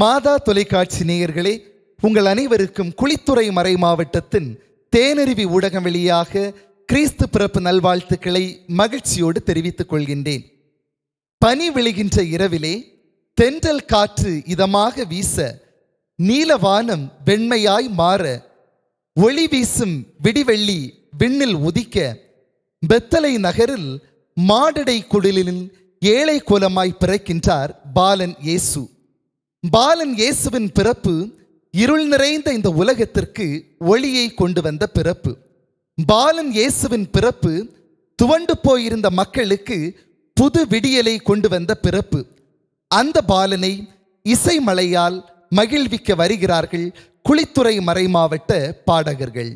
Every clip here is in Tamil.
மாதா தொலைக்காட்சி நேயர்களே உங்கள் அனைவருக்கும் குளித்துறை மறை மாவட்டத்தின் தேனருவி ஊடகம் வழியாக கிறிஸ்து பிறப்பு நல்வாழ்த்துக்களை மகிழ்ச்சியோடு தெரிவித்துக் கொள்கின்றேன். பனி விழுகின்ற இரவிலே தென்றல் காற்று இதமாக வீச நீலவானம் வெண்மையாய் மாற ஒளி வீசும் விடிவெள்ளி விண்ணில் உதிக்க பெத்தலை நகரில் மாடடை குடிலில் ஏழை கோலமாய் பிறக்கின்றார் பாலன் இயேசு. பாலன் இயேசுவின் பிறப்பு இருள் நிறைந்த இந்த உலகத்திற்கு ஒளியை கொண்டு வந்த பிறப்பு. பாலன் இயேசுவின் பிறப்பு துவண்டு போயிருந்த மக்களுக்கு புது விடியலை கொண்டு வந்த பிறப்பு. அந்த பாலனை இசைமலையால் மகிழ்விக்க வருகிறார்கள் குளித்துறை மறைமாவட்ட பாடகர்கள்.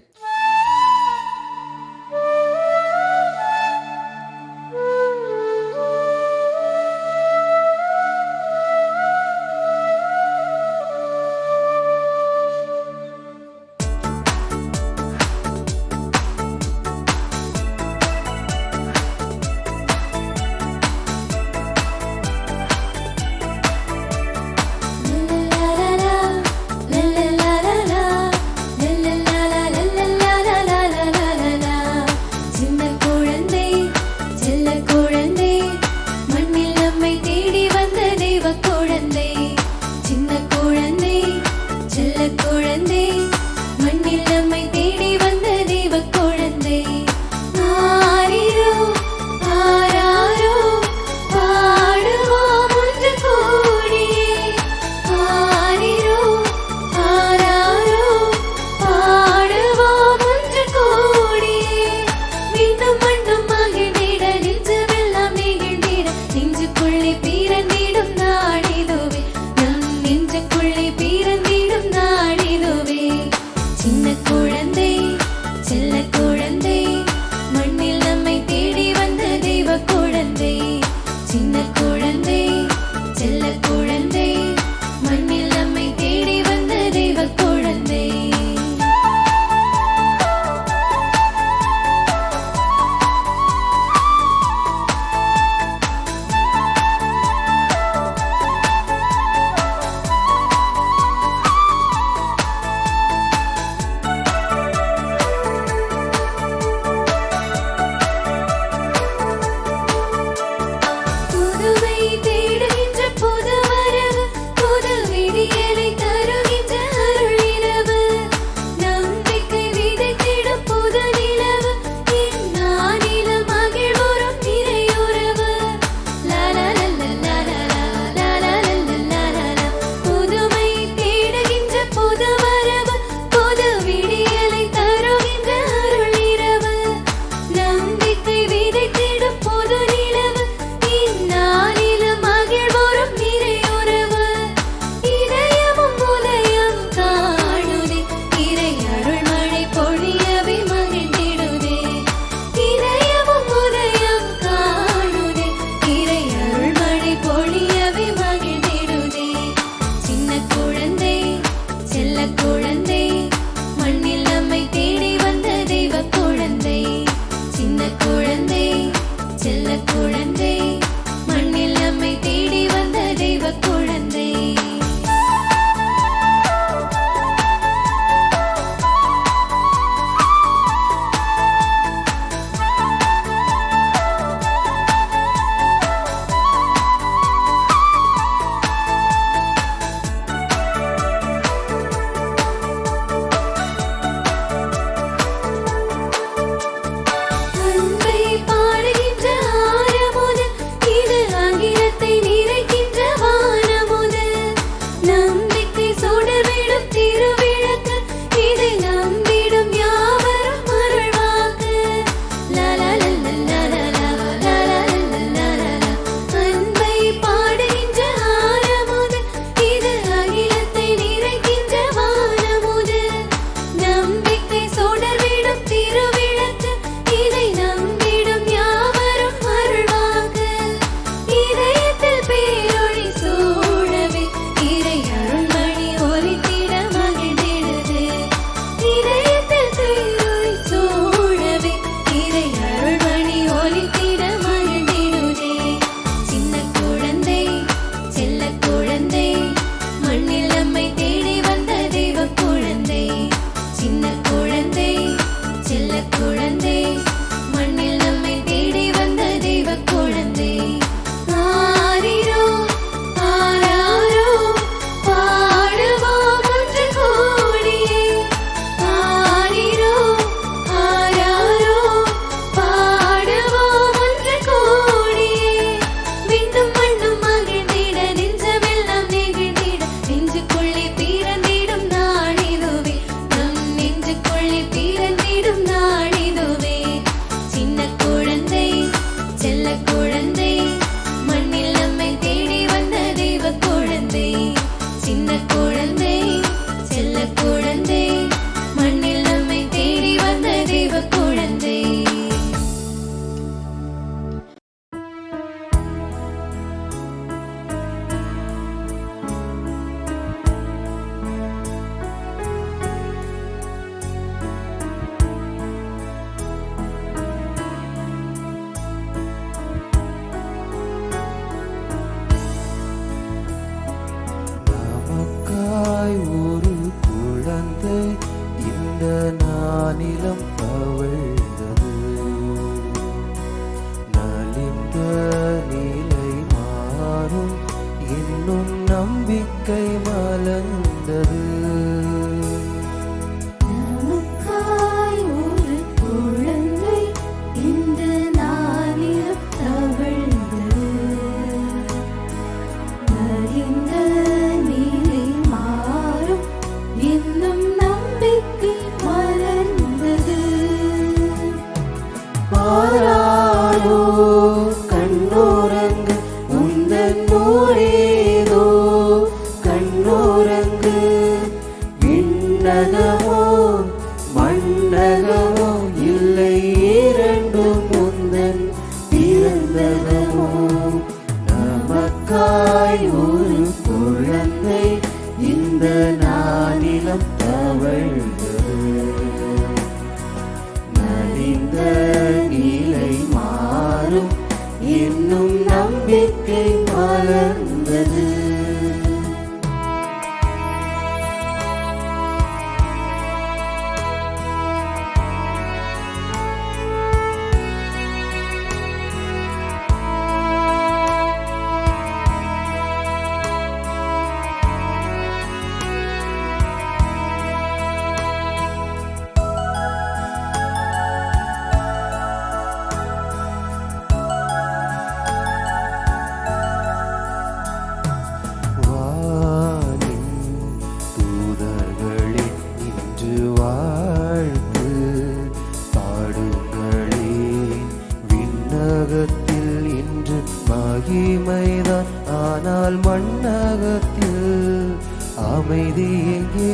அமைதியே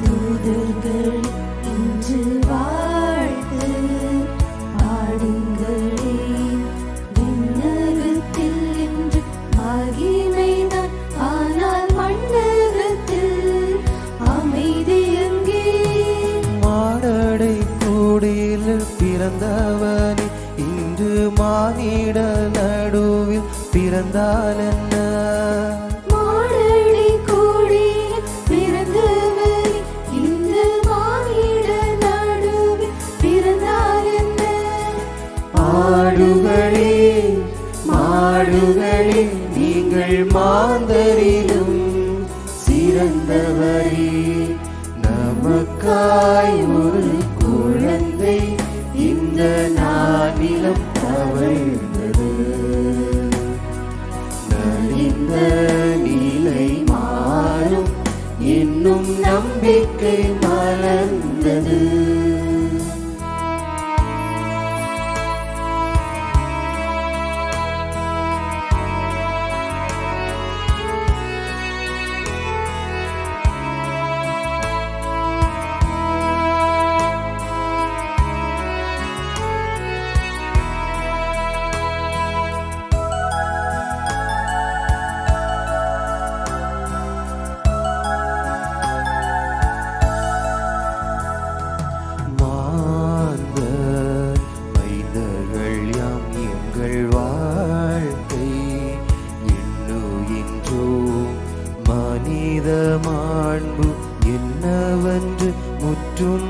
தூதர்கள் இன்று வாழ்த்து பாடுங்களே விண்ணகத்தில் இன்று மகிமைதான் ஆனால் மண்ணகத்தில் அமைதி எங்கே மாடடை கூடியில் பிறந்தவனே இன்று மானிட நடுவில் பிறந்தானே உமக்காய் ஒரு குழந்தை இந்த நாட்டிலும் தவழ்ந்தது நலிந்த நிலை மாறும் என்னும் நம்பிக்கை மலர்ந்தது. யாம் எங்கள் வாழ்க்கை எண்ணு என்றோ மனித மாண்பு என்னவென்று முற்றும்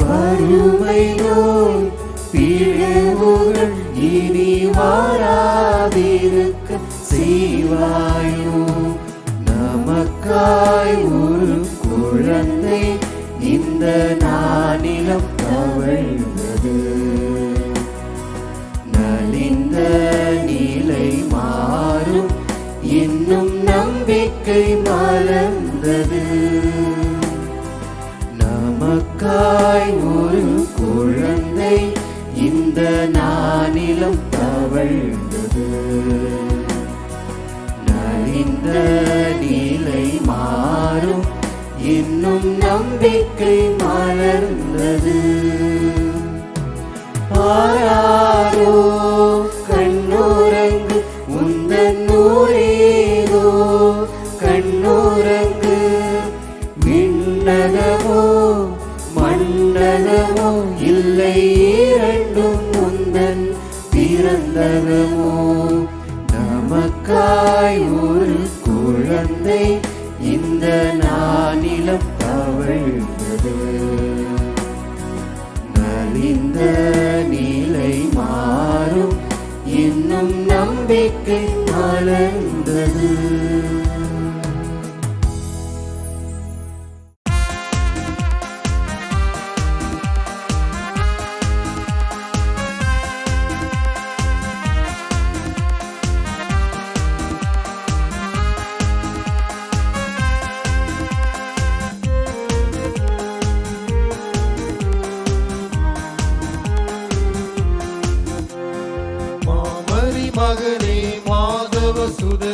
வறுமை நோய் பிழவுகள் இனி வாராதிருக்க செய்வாயோ நமக்காய் ஒரு குழந்தை இந்த நானிலம் நம்பிக்கை மலர்ந்தது. ஆராரோ நம்பிக்கை மலர்ந்தது மாதவ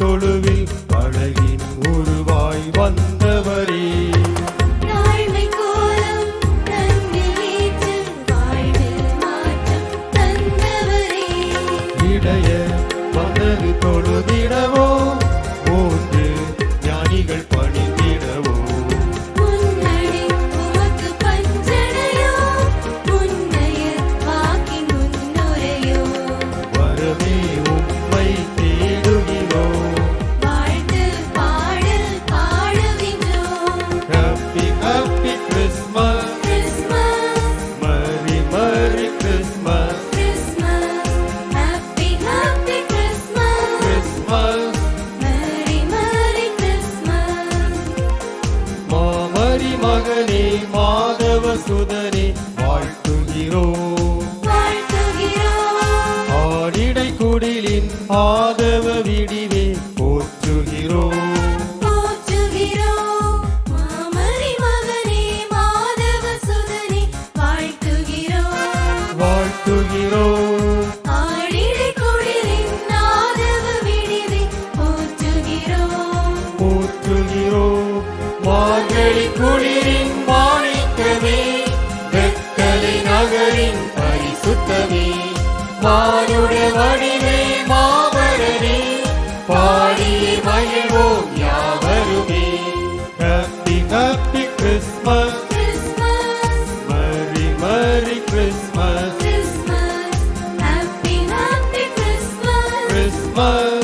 தொழுவி மாதவ சுதரே வாழ்த்துகிறோ. ஆடிடை குடிலின் மாதவ விடி 们。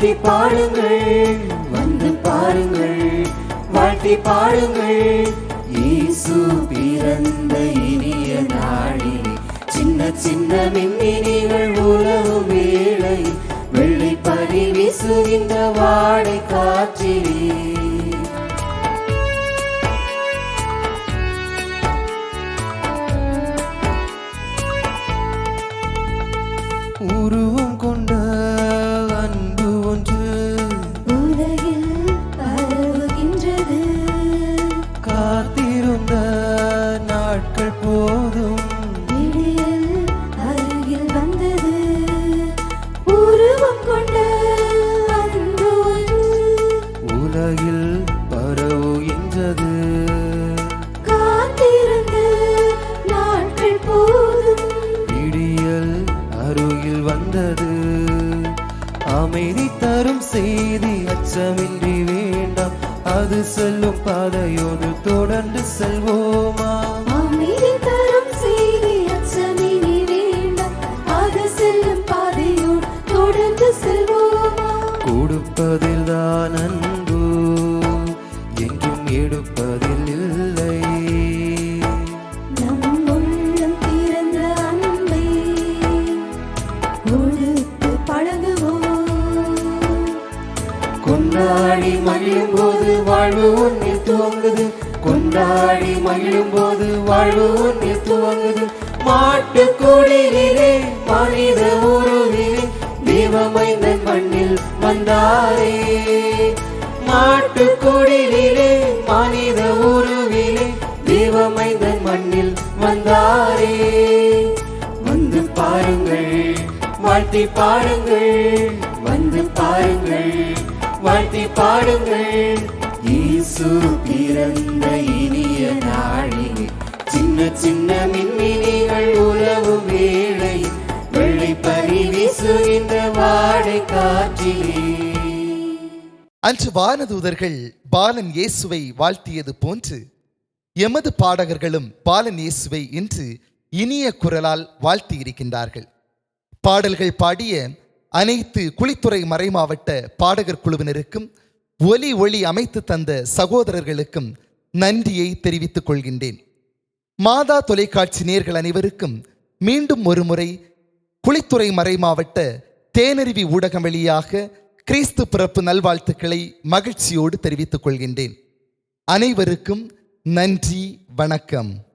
வாழ்த்தி பாடுங்கள் வந்து பாருங்கள் வாழ்த்தி பாடுங்கள். இயேசு பிறந்த இனிய நாளில் சின்ன சின்ன மின்மினிகள் உலவு வேளை வெள்ளி பனி வீசுகின்ற வாடை காற்றிலே. போதும். அருகில் வந்தது. உருவம் கொண்ட உலகில் பரவுகின்றது காத்திருந்த நாட்கள் போதும். விடியல் அருகில் வந்தது. அமைதி தரும் செய்தி அச்சமின்றி வேண்டாம். அது செல்லும் பாதையோடு தொடர்ந்து செல்வோமா? கொடுப்பதில் தான் அன்பு என்றும் எடுப்பதில் இல்லை கொண்டாடி மகிழும் போது வாழ்வு ஒன்றில் துவங்குது. கொண்டாடி மகிழும் போது வாழ்வு ஒன்றில் துவங்குது. மாட்டு குடிலே மனித உருவிலே தேவமைந்தன் மண்ணில் வந்தாரே. மாட்டு குடிலே மனித உருவிலே தேவமைந்தன் மண்ணில் வந்தாரே. வந்து பாருங்கள் வாழ்த்தி பாடுங்கள் வந்து பாருங்கள் வாழ்த்தி பாடுங்கள். இயேசு பிறந்த இனிய நாளில் சின்ன சின்ன மின்மினிகள் உறவு வேளையில் வெள்ளை வீசுகின்ற வாடை காற்றிலே அன்று வானதூதர்கள் பாலன் இயேசுவை வாழ்த்தியது போன்று எமது பாடகர்களும் பாலன் இயேசுவை இன்று இனிய குரலால் வாழ்த்தியிருக்கின்றார்கள். பாடல்கள் பாடிய அனைத்து குளித்துறை மறைமாவட்ட பாடகர் குழுவினருக்கும் ஒலி ஒளி அமைத்து தந்த சகோதரர்களுக்கும் நன்றியை தெரிவித்துக் கொள்கின்றேன். மாதா தொலைக்காட்சி நேர்கள் அனைவருக்கும் மீண்டும் ஒருமுறை குளித்துறை மறைமாவட்ட தேனருவி ஊடகம் வழியாக கிறிஸ்து பிறப்பு நல்வாழ்த்துக்களை மகிழ்ச்சியோடு தெரிவித்துக் கொள்கின்றேன். அனைவருக்கும் நன்றி வணக்கம்.